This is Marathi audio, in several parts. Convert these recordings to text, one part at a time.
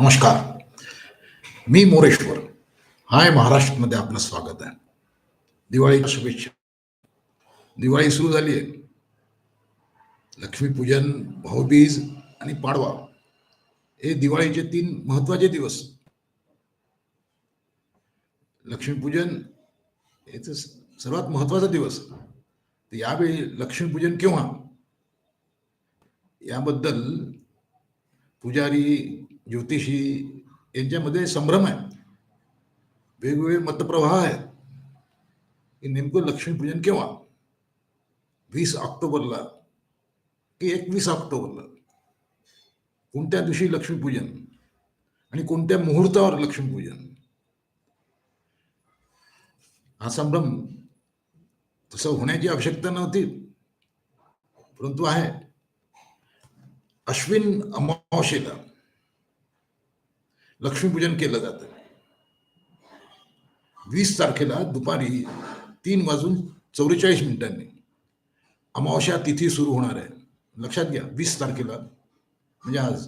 नमस्कार. मी मोरेश्वर. हाय महाराष्ट्रमध्ये आपलं स्वागत आहे. दिवाळीच्या शुभेच्छा. दिवाळी सुरू झाली आहे. लक्ष्मीपूजन भाऊबीज आणि पाडवा हे दिवाळीचे तीन महत्त्वाचे दिवस. लक्ष्मीपूजन हे सर्वात महत्त्वाचा दिवस. तर यावेळी लक्ष्मीपूजन केव्हा? याबद्दल पुजारी ज्योतिषी यांच्यामध्ये संभ्रम आहे. वेगवेगळे मतप्रवाह आहेत. की नेमकं लक्ष्मीपूजन केव्हा? वीस ऑक्टोबरला की एकवीस ऑक्टोबरला? कोणत्या दिवशी लक्ष्मीपूजन? आणि कोणत्या मुहूर्तावर लक्ष्मीपूजन? हा संभ्रम तसं होण्याची आवश्यकता नव्हती परंतु आहे. अश्विन अमावस्येला लक्ष्मीपूजन केलं जातं. वीस तारखेला दुपारी तीन वाजून चौवेचाळीस मिनिटांनी अमावस्या तिथी सुरू होणार आहे. लक्षात घ्या वीस तारखेला म्हणजे आज.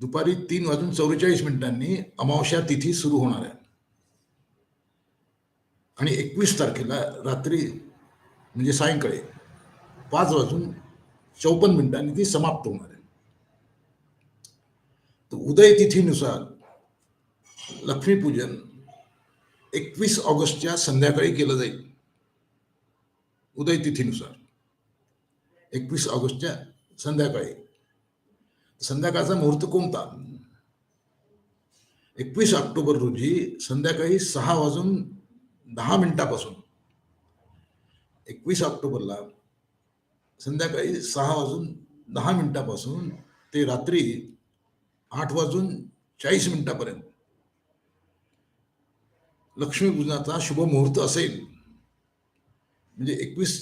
दुपारी तीन वाजून चौवेचाळीस मिनिटांनी अमावस्या तिथी सुरू होणार आहे. आणि एकवीस तारखेला रात्री म्हणजे सायंकाळी पाच वाजून चौपन्न मिनिटांनी ती समाप्त होणार आहे. उदय तिथीनुसार लक्ष्मीपूजन एकवीस ऑगस्टच्या संध्याकाळी केलं जाईल. उदय तिथीनुसार एकवीस ऑगस्टच्या संध्याकाळी. संध्याकाळचा मुहूर्त कोणता? एकवीस ऑक्टोबर रोजी संध्याकाळी सहा वाजून दहा मिनिटापासून. एकवीस ऑक्टोबरला संध्याकाळी सहा वाजून दहा मिनिटापासून ते रात्री आठ वाजून चाळीस मिनिटापर्यंत. लक्ष्मीपूजनाचा शुभ मुहूर्त असेल म्हणजे एकवीस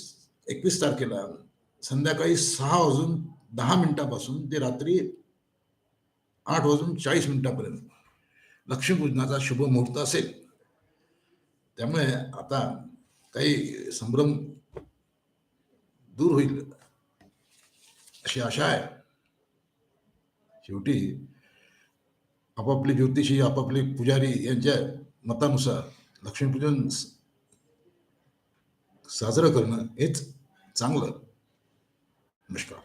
एकवीस तारखेला संध्याकाळी सहा वाजून दहा मिनिटापासून ते रात्री आठ वाजून चाळीस मिनिटापर्यंत लक्ष्मीपूजनाचा शुभ मुहूर्त असेल. त्यामुळे आता काही संभ्रम दूर होईल अशी आशा आहे. शेवटी आपापले ज्योतिषी आपापले पुजारी यांच्या मतानुसार लक्ष्मीपूजन स- साजरं करणं हेच चांगलं नमस्कार